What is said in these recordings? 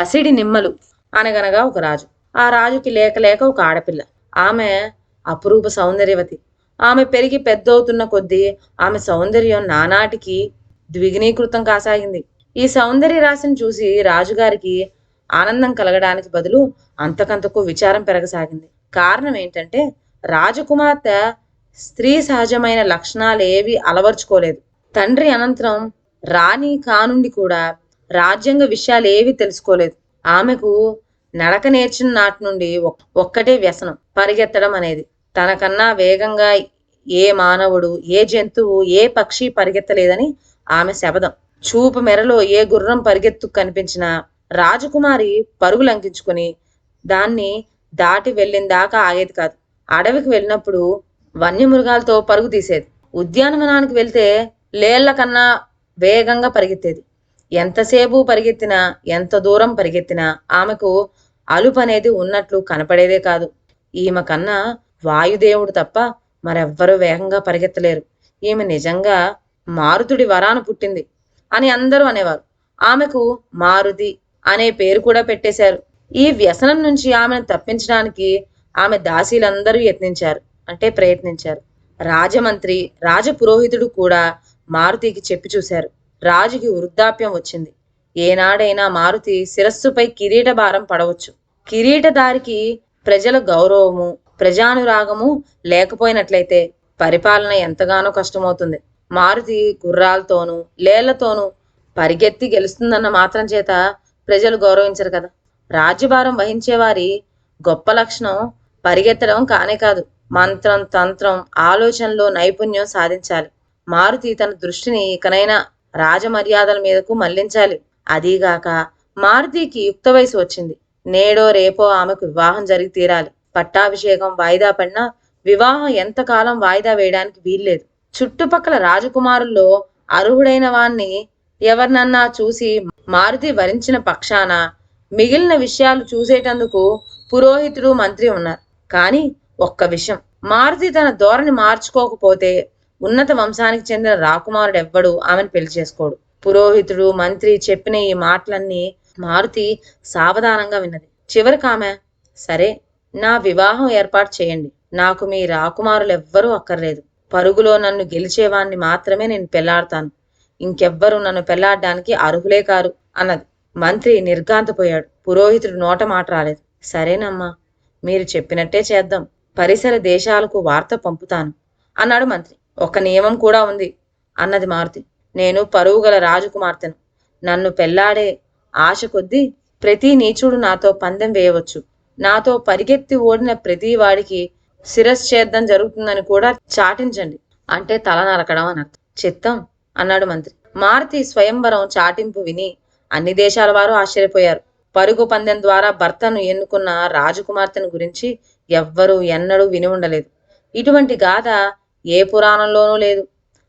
పసిడి నిమ్మలు అనగనగా ఒక రాజు. ఆ రాజుకి లేక లేక ఒక ఆడపిల్ల. ఆమె అపురూప సౌందర్యవతి. ఆమె పెరిగి పెద్దవుతున్న కొద్దీ ఆమె సౌందర్యం నానాటికి ద్విగుణీకృతం కాసాగింది. ఈ సౌందర్య రాశిని చూసి రాజుగారికి ఆనందం కలగడానికి బదులు అంతకంతకు విచారం పెరగసాగింది. కారణం ఏంటంటే రాజకుమార్తె స్త్రీ సహజమైన లక్షణాలు ఏవి అలవర్చుకోలేదు. తండ్రి అనంతరం రాణి కానుండి కూడా రాజ్యాంగ విషయాలు ఏవి తెలుసుకోలేదు. ఆమెకు నడక నేర్చిన నాటి నుండి ఒక్కటే వ్యసనం పరిగెత్తడం అనేది. తనకన్నా వేగంగా ఏ మానవుడు ఏ జంతువు ఏ పక్షి పరిగెత్తలేదని ఆమె శపథం. చూపు మెరలో ఏ గుర్రం పరిగెత్తు కనిపించినా రాజకుమారి పరుగు లంకించుకుని దాన్ని దాటి వెళ్ళిన దాకా ఆగేది కాదు. అడవికి వెళ్ళినప్పుడు వన్యమృగాలతో పరుగు తీసేది. ఉద్యానవనానికి వెళ్తే లేళ్ళ కన్నా వేగంగా పరిగెత్తేది. ఎంతసేపు పరిగెత్తినా ఎంత దూరం పరిగెత్తినా ఆమెకు అలుపు అనేది ఉన్నట్లు కనపడేదే కాదు. ఈమె కన్నా వాయుదేవుడు తప్ప మరెవ్వరూ వేగంగా పరిగెత్తలేరు. ఈమె నిజంగా మారుతుడి వరాన పుట్టింది అని అందరూ అనేవారు. ఆమెకు మారుతి అనే పేరు కూడా పెట్టేశారు. ఈ వ్యసనం నుంచి ఆమెను తప్పించడానికి ఆమె దాసీలందరూ యత్నించారు అంటే ప్రయత్నించారు. రాజమంత్రి రాజపురోహితుడు కూడా మారుతికి చెప్పి చూశారు. రాజుకి వృద్ధాప్యం వచ్చింది. ఏనాడైనా మారుతి శిరస్సుపై కిరీట భారం పడవచ్చు. కిరీటదారికి ప్రజల గౌరవము ప్రజానురాగము లేకపోయినట్లయితే పరిపాలన ఎంతగానో కష్టమవుతుంది. మారుతి గుర్రాలతోనూ లేళ్ళతోనూ పరిగెత్తి గెలుస్తుందన్న మాత్రం చేత ప్రజలు గౌరవించరు కదా. రాజ్యభారం వహించేవారి గొప్ప లక్షణం పరిగెత్తడం కానే కాదు. మంత్రం తంత్రం ఆలోచనలో నైపుణ్యం సాధించాలి. మారుతి తన దృష్టిని ఇకనైనా రాజమర్యాదల మీదకు మళ్ళించాలి. అదీగాక మారుతికి యుక్త వయసు వచ్చింది. నేడో రేపో ఆమెకు వివాహం జరిగి తీరాలి. పట్టాభిషేకం వాయిదా పడినా వివాహం ఎంతకాలం వాయిదా వేయడానికి వీల్లేదు. చుట్టుపక్కల రాజకుమారుల్లో అర్హుడైన వాణ్ణి ఎవరినన్నా చూసి మారుతి వరించిన పక్షాన మిగిలిన విషయాలు చూసేటందుకు పురోహితుడు మంత్రి ఉన్నారు. కానీ ఒక్క విషయం. మారుతి తన ధోరణి మార్చుకోకపోతే ఉన్నత వంశానికి చెందిన రాకుమారుడు ఎవ్వడు ఆమెను పెళ్ళి చేసుకోడు. పురోహితుడు మంత్రి చెప్పిన ఈ మాటలన్నీ మారుతి సావధానంగా విన్నది. చివరికి ఆమె సరే నా వివాహం ఏర్పాటు చేయండి. నాకు మీ రాకుమారులు ఎవ్వరూ అక్కర్లేదు. పరుగులో నన్ను గెలిచేవాణ్ణి మాత్రమే నేను పెళ్ళాడతాను. ఇంకెవ్వరూ నన్ను పెళ్ళాడడానికి అర్హులే కారు అన్నది. మంత్రి నిర్గాంతపోయాడు పురోహితుడు నోట మాట రాలేదు. సరేనమ్మా మీరు చెప్పినట్టే చేద్దాం. పరిసర దేశాలకు వార్త పంపుతాను అన్నాడు మంత్రి. ఒక నియమం కూడా ఉంది అన్నది మారుతి. నేను పరువుగల రాజకుమార్తెను. నన్ను పెళ్ళాడే ఆశ కొద్దీ ప్రతి నీచుడు నాతో పందెం వేయవచ్చు. నాతో పరిగెత్తి ఓడిన ప్రతి వాడికి శిరశ్చేద్దం జరుగుతుందని కూడా చాటించండి. అంటే తల నరకడం అని అర్థం. చిత్తం అన్నాడు మంత్రి. మారుతి స్వయంవరం చాటింపు విని అన్ని దేశాల వారు ఆశ్చర్యపోయారు. పరుగు పందెం ద్వారా భర్తను ఎన్నుకున్న రాజకుమార్తెను గురించి ఎవ్వరూ ఎన్నడూ విని ఉండలేదు. ఇటువంటి గాథ ఏ పురాణంలోనూ లేదు.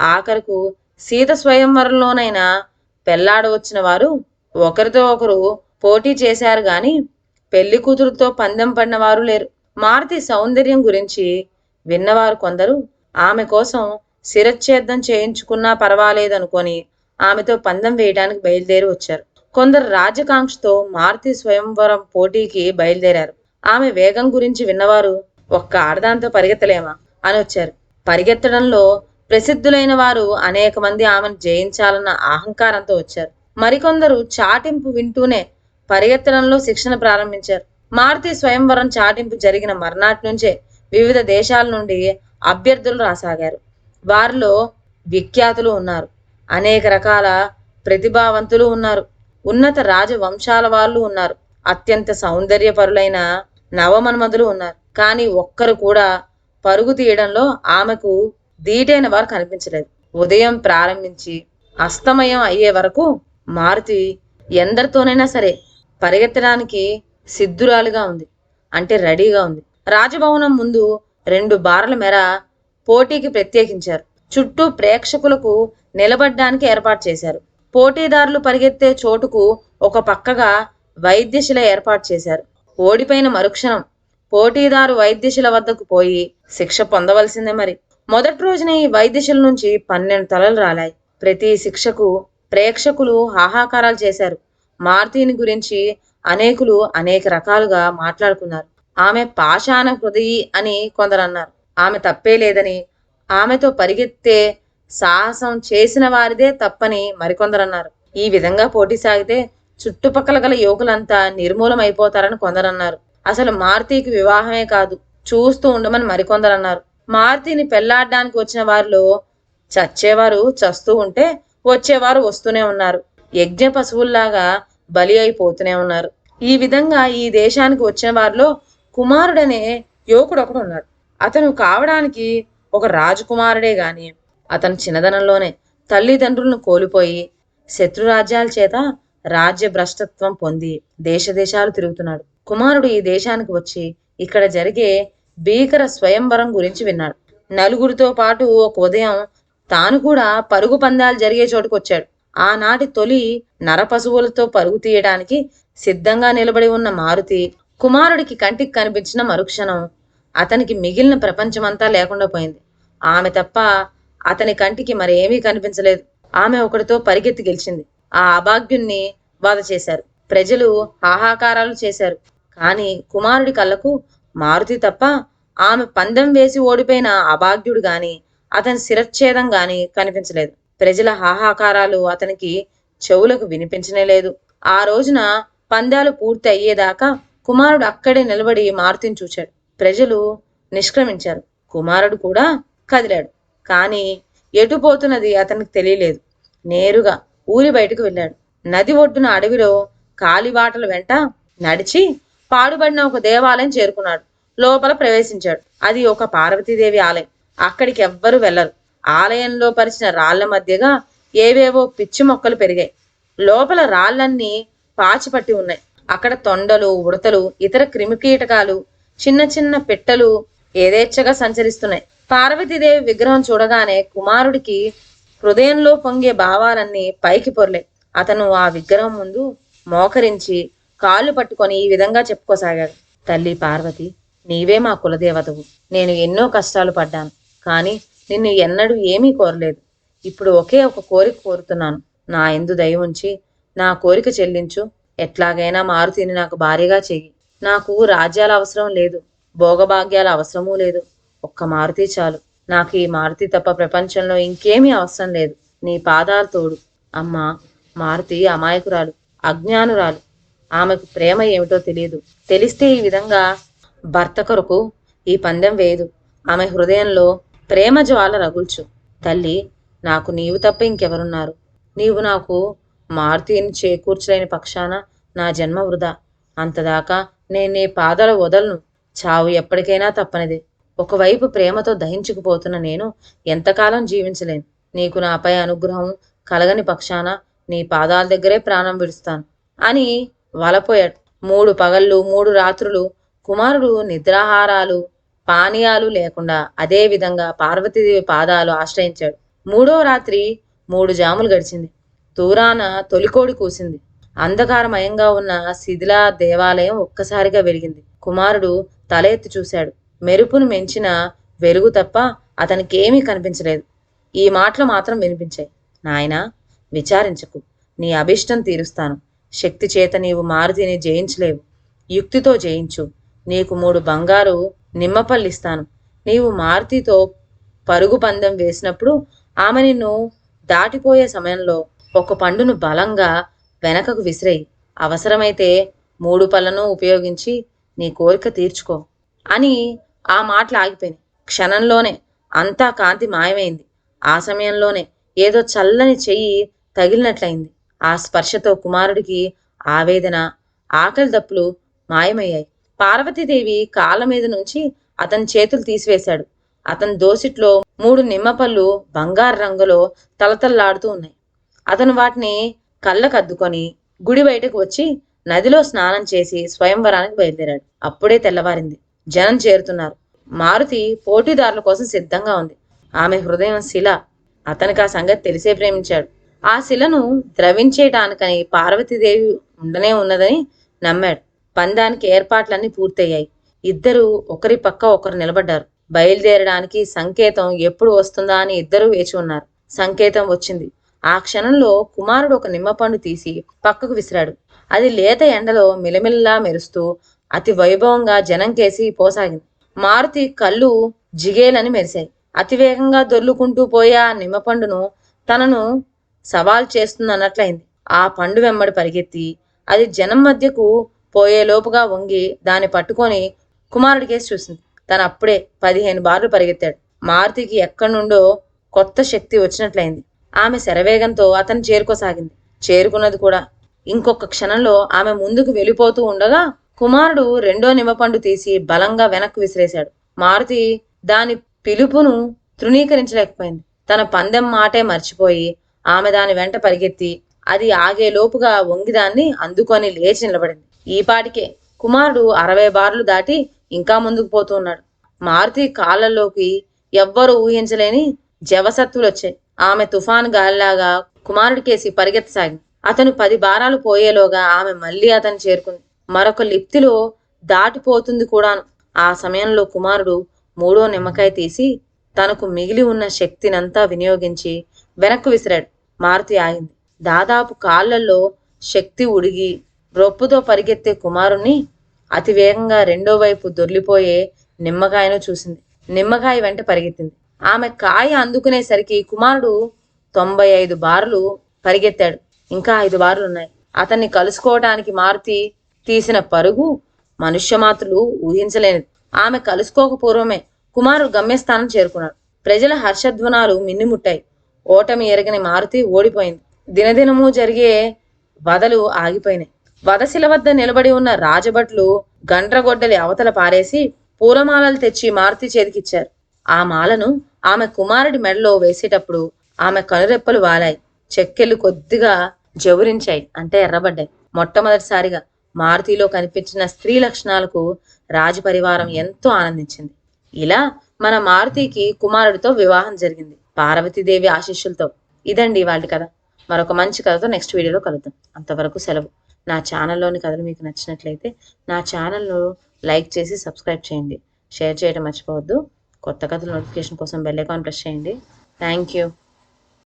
ఆఖరకు సీత స్వయంవరంలోనైనా పెళ్ళాడవచ్చిన వారు ఒకరితో ఒకరు పోటీ చేశారు గాని పెళ్ళి కూతురుతో పందెం పడిన వారు లేరు. మారుతి సౌందర్యం గురించి విన్నవారు కొందరు ఆమె కోసం శిరచ్ఛేదం చేయించుకున్నా పర్వాలేదనుకొని ఆమెతో పందెం వేయడానికి బయలుదేరి వచ్చారు. కొందరు రాజకాంక్షతో మారుతి స్వయంవరం పోటీకి బయలుదేరారు. ఆమె వేగం గురించి విన్నవారు ఒక్క ఆడదాంతో పరిగెత్తలేమా? అని వచ్చారు. పరిగెత్తడంలో ప్రసిద్ధులైన వారు అనేక మంది ఆమెను జయించాలన్న అహంకారంతో వచ్చారు. మరికొందరు చాటింపు వింటూనే పరిగెత్తడంలో శిక్షణ ప్రారంభించారు. మారుతి స్వయంవరం చాటింపు జరిగిన మర్నాటి నుంచే వివిధ దేశాల నుండి అభ్యర్థులు రాసాగారు. వారిలో విఖ్యాతులు ఉన్నారు. అనేక రకాల ప్రతిభావంతులు ఉన్నారు. ఉన్నత రాజవంశాల వాళ్ళు ఉన్నారు. అత్యంత సౌందర్యపరులైన నవమన్మధులు ఉన్నారు. కానీ ఒక్కరు కూడా పరుగు తీయడంలో ఆమెకు ధీటైన వారు కనిపించలేదు. ఉదయం ప్రారంభించి అస్తమయం అయ్యే వరకు మారుతి ఎందరితోనైనా సరే పరిగెత్తడానికి సిద్ధురాలుగా ఉంది. అంటే రెడీగా ఉంది. రాజభవనం ముందు రెండు బార్ల మేర పోటీకి ప్రత్యేకించారు. చుట్టూ ప్రేక్షకులకు నిలబడ్డానికి ఏర్పాటు చేశారు. పోటీదారులు పరిగెత్తే చోటుకు ఒక పక్కగా వైద్యశిల ఏర్పాటు చేశారు. ఓడిపోయిన మరుక్షణం పోటీదారు వైద్యశిల వద్దకు పోయి శిక్ష పొందవలసిందే మరి. మొదటి రోజున ఈ వైద్యశిల నుంచి పన్నెండు తలలు రాలాయి. ప్రతి శిక్షకు ప్రేక్షకులు హాహాకారాలు చేశారు. మారుతీని గురించి అనేకులు అనేక రకాలుగా మాట్లాడుకున్నారు. ఆమె పాషాణ హృదయి అని కొందరు అన్నారు ఆమె తప్పే లేదని ఆమెతో పరిగెత్తే సాహసం చేసిన వారిదే తప్పని మరికొందరు అన్నారు ఈ విధంగా పోటీ సాగితే చుట్టుపక్కల గల యువకులంతా నిర్మూలం అయిపోతారని కొందరన్నారు. అసలు మారుతికి వివాహమే కాదు చూస్తూ ఉండమని మరికొందరు అన్నారు మారుతిని పెళ్ళాడడానికి వచ్చిన వారిలో చచ్చేవారు చస్తూ ఉంటే వచ్చేవారు వస్తూనే ఉన్నారు. యజ్ఞ పశువుల్లాగా బలి అయిపోతూనే ఉన్నారు. ఈ విధంగా ఈ దేశానికి వచ్చిన వారిలో కుమారుడనే యువకుడు ఒకడు ఉన్నాడు. అతను కావడానికి ఒక రాజకుమారుడే గాని అతను చిన్నదనంలోనే తల్లిదండ్రులను కోల్పోయి శత్రురాజ్యాల చేత రాజ్య భ్రష్టత్వం పొంది దేశదేశాలు తిరుగుతున్నాడు. కుమారుడు ఈ దేశానికి వచ్చి ఇక్కడ జరిగే భీకర స్వయంవరం గురించి విన్నాడు. నలుగురితో పాటు ఒక ఉదయం తాను కూడా పరుగు పందాలు జరిగే చోటుకు వచ్చాడు. ఆనాటి తొలి నరపశువులతో పరుగు తీయడానికి సిద్ధంగా నిలబడి ఉన్న మారుతి కుమారుడికి కంటికి కనిపించిన మరుక్షణం అతనికి మిగిలిన ప్రపంచమంతా లేకుండా పోయింది. ఆమె తప్ప అతని కంటికి మరేమీ కనిపించలేదు. ఆమె ఒకటితో పరిగెత్తి గెలిచింది. ఆ అభాగ్యుణ్ణి బాధ చేశారు ప్రజలు హాహాకారాలు చేశారు. కాని కుమారుడి కళ్ళకు మారుతి తప్ప ఆమె పందెం వేసి ఓడిపోయిన అభాగ్యుడు గాని అతని శిరచ్ఛేదం గాని కనిపించలేదు. ప్రజల హాహాకారాలు అతనికి చెవులకు వినిపించనే లేదు. ఆ రోజున పందాలు పూర్తి అయ్యేదాకా కుమారుడు అక్కడే నిలబడి మారుతిని చూచాడు. ప్రజలు నిష్క్రమించారు. కుమారుడు కూడా కదిలాడు. కానీ ఎటు పోతున్నది అతనికి తెలియలేదు. నేరుగా ఊరి బయటకు వెళ్ళాడు. నది ఒడ్డున అడవిలో కాలిబాటల వెంట నడిచి పాడుబడిన ఒక దేవాలయం చేరుకున్నాడు. లోపల ప్రవేశించాడు. అది ఒక పార్వతీదేవి ఆలయం. అక్కడికి ఎవ్వరు వెళ్ళరు. ఆలయంలో పరిచిన రాళ్ళ మధ్యగా ఏవేవో పిచ్చి మొక్కలు పెరిగాయి. లోపల రాళ్ళన్నీ పాచిపట్టి ఉన్నాయి. అక్కడ తొండలు ఉడతలు ఇతర క్రిమికీటకాలు చిన్న చిన్న పిట్టలు ఏదేచ్ఛగా సంచరిస్తున్నాయి. పార్వతీదేవి విగ్రహం చూడగానే కుమారుడికి హృదయంలో పొంగే భావాలన్నీ పైకి పొర్లే అతను ఆ విగ్రహం ముందు మోకరించి కాళ్ళు పట్టుకొని ఈ విధంగా చెప్పుకోసాగాడు. తల్లి పార్వతి నీవే మా కులదేవతవు. నేను ఎన్నో కష్టాలు పడ్డాను కానీ నిన్ను ఎన్నడూ ఏమీ కోరలేదు. ఇప్పుడు ఒకే ఒక కోరిక కోరుతున్నాను. నా ఎందు దయ ఉంచి నా కోరిక చెల్లించు. ఎట్లాగైనా మారుతిని నాకు భార్యగా చెయ్యి. నాకు రాజ్యాల అవసరం లేదు భోగభాగ్యాల అవసరమూ లేదు. ఒక్క మారుతి చాలు. నాకు ఈ మారుతి తప్ప ప్రపంచంలో ఇంకేమీ అవసరం లేదు. నీ పాదాలు తోడు. అమ్మా మారుతి అమాయకురాలు అజ్ఞానురాలు. ఆమెకు ప్రేమ ఏమిటో తెలియదు. తెలిస్తే ఈ విధంగా భర్త కొరకు ఈ పందెం వేయదు. ఆమె హృదయంలో ప్రేమ జ్వాల రగుల్చు. తల్లి నాకు నీవు తప్ప ఇంకెవరున్నారు? నీవు నాకు మారుతిని చేకూర్చలేని పక్షాన నా జన్మ వృధా. అంతదాకా నేను నీ పాదాల వదలను. చావు ఎప్పటికైనా తప్పనిదే. ఒకవైపు ప్రేమతో దహించుకుపోతున్న నేను ఎంతకాలం జీవించలేను. నీకు నాపై అనుగ్రహం కలగని పక్షాన నీ పాదాల దగ్గరే ప్రాణం విడుస్తాను. అని వలపోయాడు. మూడు పగళ్ళు మూడు రాత్రులు కుమారుడు నిద్రాహారాలు పానీయాలు లేకుండా అదే విధంగా పార్వతీదేవి పాదాలు ఆశ్రయించాడు. మూడో రాత్రి మూడు జాములు గడిచింది. దూరాన తొలికోడి కూసింది. అంధకారమయంగా ఉన్న శిథిల దేవాలయం ఒక్కసారిగా వెలిగింది. కుమారుడు తల ఎత్తి చూశాడు. మెరుపును మెంచిన వెలుగు తప్ప అతనికేమీ కనిపించలేదు. ఈ మాటలు మాత్రం వినిపించాయి. నాయనా విచారించకు. నీ అభిష్టం తీరుస్తాను. శక్తి చేత నీవు మారుతిని జయించలేవు. యుక్తితో జయించు. నీకు మూడు బంగారు నిమ్మపల్లిస్తాను నీవు మారుతితో పరుగు పందెం వేసినప్పుడు ఆమె నిన్ను దాటిపోయే సమయంలో ఒక పండును బలంగా వెనకకు విసిరేయి. అవసరమైతే మూడు పళ్ళను ఉపయోగించి నీ కోరిక తీర్చుకో అని ఆ మాటలు ఆగిపోయింది క్షణంలోనే అంతా కాంతి మాయమైంది. ఆ సమయంలోనే ఏదో చల్లని చెయ్యి తగిలినట్లయింది. ఆ స్పర్శతో కుమారుడికి ఆవేదన ఆకలి దప్పులు మాయమయ్యాయి. పార్వతీదేవి కాళ్ళ మీద నుంచి అతని చేతులు తీసివేశాడు. అతని దోసిట్లో మూడు నిమ్మపళ్ళు బంగారు రంగులో తలతల్లాడుతూ ఉన్నాయి. అతను వాటిని కళ్ళకద్దుకొని గుడి బయటకు వచ్చి నదిలో స్నానం చేసి స్వయంవరానికి బయలుదేరాడు. అప్పుడే తెల్లవారింది. జనం చేరుతున్నారు. మారుతి పోటీదారుల కోసం సిద్ధంగా ఉంది. ఆమె హృదయం శిల. అతనికి ఆ సంగతి తెలిసే ప్రేమించాడు. ఆ శిలను ద్రవించేయటానికని పార్వతీదేవి ఉండనే ఉన్నదని నమ్మాడు. పందానికి ఏర్పాట్లన్నీ పూర్తయ్యాయి. ఇద్దరు ఒకరి పక్క ఒకరు నిలబడ్డారు. బయలుదేరడానికి సంకేతం ఎప్పుడు వస్తుందా అని ఇద్దరూ వేచి ఉన్నారు. సంకేతం వచ్చింది. ఆ క్షణంలో కుమారుడు ఒక నిమ్మపండు తీసి పక్కకు విసిరాడు. అది లేత ఎండలో మిలమిల్లా మెరుస్తూ అతి వైభవంగా జనం కేసి పోసాగింది. మారుతి కళ్ళు జిగేలని మెరిశాయి. అతి వేగంగా దొర్లుకుంటూ పోయే ఆ నిమ్మపండును తనను సవాల్ చేస్తుంది అన్నట్లయింది ఆ పండు వెంబడి పరిగెత్తి అది జనం మధ్యకు పోయేలోపుగా వంగి దాన్ని పట్టుకొని కుమారుడికేసి చూసింది. తను అప్పుడే పదిహేను బార్లు పరిగెత్తాడు. మారుతికి ఎక్కడి నుండో కొత్త శక్తి వచ్చినట్లయింది. ఆమె శరవేగంతో అతను చేరుకోసాగింది. చేరుకున్నది కూడా. ఇంకొక క్షణంలో ఆమె ముందుకు వెళ్ళిపోతూ ఉండగా కుమారుడు రెండో నిమ్మపండు తీసి బలంగా వెనక్కు విసిరేశాడు. మారుతి దాని పిలుపును తృణీకరించలేకపోయింది. తన పందెం మాటే మర్చిపోయి ఆమె దాని వెంట పరిగెత్తి అది ఆగే లోపుగా వంగి దాన్ని అందుకొని లేచి నిలబడింది. ఈ పాటికే కుమారుడు అరవై బార్లు దాటి ఇంకా ముందుకు పోతున్నాడు మారుతి కాళ్ళలోకి ఎవ్వరూ ఊహించలేని జవసత్తులు వచ్చాయి ఆమె తుఫాన్ గాలిలాగా కుమారుడికేసి పరిగెత్తసాగింది. అతను పది బారాలు పోయేలోగా ఆమె మళ్ళీ అతను చేరుకుంది. మరొక లిప్తిలో దాటిపోతుంది కూడాను. ఆ సమయంలో కుమారుడు మూడో నిమ్మకాయ తీసి తనకు మిగిలి ఉన్న శక్తినంతా వినియోగించి వెనక్కు విసిరాడు. మారుతి ఆగింది. దాదాపు కాళ్ళలో శక్తి ఉడిగి రొప్పుతో పరిగెత్తే కుమారుణ్ణి అతి వేగంగా రెండో వైపు దొర్లిపోయే నిమ్మకాయను చూసింది. నిమ్మకాయ వెంట పరిగెత్తింది. ఆమె కాయ అందుకునేసరికి కుమారుడు తొంభై ఐదు బార్లు పరిగెత్తాడు. ఇంకా ఐదు బార్లు ఉన్నాయి అతన్ని కలుసుకోవడానికి మారుతి తీసిన పరుగు మనుష్యమాతృలు ఊహించలేనిది. ఆమె కలుసుకోక పూర్వమే కుమారుడు గమ్యస్థానం చేరుకున్నాడు. ప్రజల హర్షధ్వనాలు మిన్నిముట్టాయి. ఓటమి ఎరగని మారుతి ఓడిపోయింది. దినదినము జరిగే వదలు ఆగిపోయినాయి. వదశిల వద్ద నిలబడి ఉన్న రాజభట్లు గండ్రగొడ్డలి అవతల పారేసి పూలమాలలు తెచ్చి మారుతి చేతికిచ్చారు. ఆ మాలను ఆమె కుమారుడి మెడలో వేసేటప్పుడు ఆమె కనురెప్పలు వాలాయి. చెక్కెళ్ళు కొద్దిగా జవురించాయి అంటే ఎర్రబడ్డాయి. మొట్టమొదటిసారిగా మారుతిలో కనిపించిన స్త్రీ లక్షణాలకు రాజపరివారం ఎంతో ఆనందించింది. ఇలా మన మారుతికి కుమారుడితో వివాహం జరిగింది. పార్వతీదేవి ఆశీస్సులతో. ఇదండి వాళ్ళ కథ. మరొక మంచి కథతో నెక్స్ట్ వీడియోలో కలుద్దాం. అంతవరకు సెలవు. నా ఛానల్లోని కథలు మీకు నచ్చినట్లయితే నా ఛానల్ను లైక్ చేసి సబ్స్క్రైబ్ చేయండి. షేర్ చేయడం మర్చిపోవద్దు. కొత్త కథల నోటిఫికేషన్ కోసం బెల్ ఐకాన్ ప్రెస్ చేయండి. Thank you.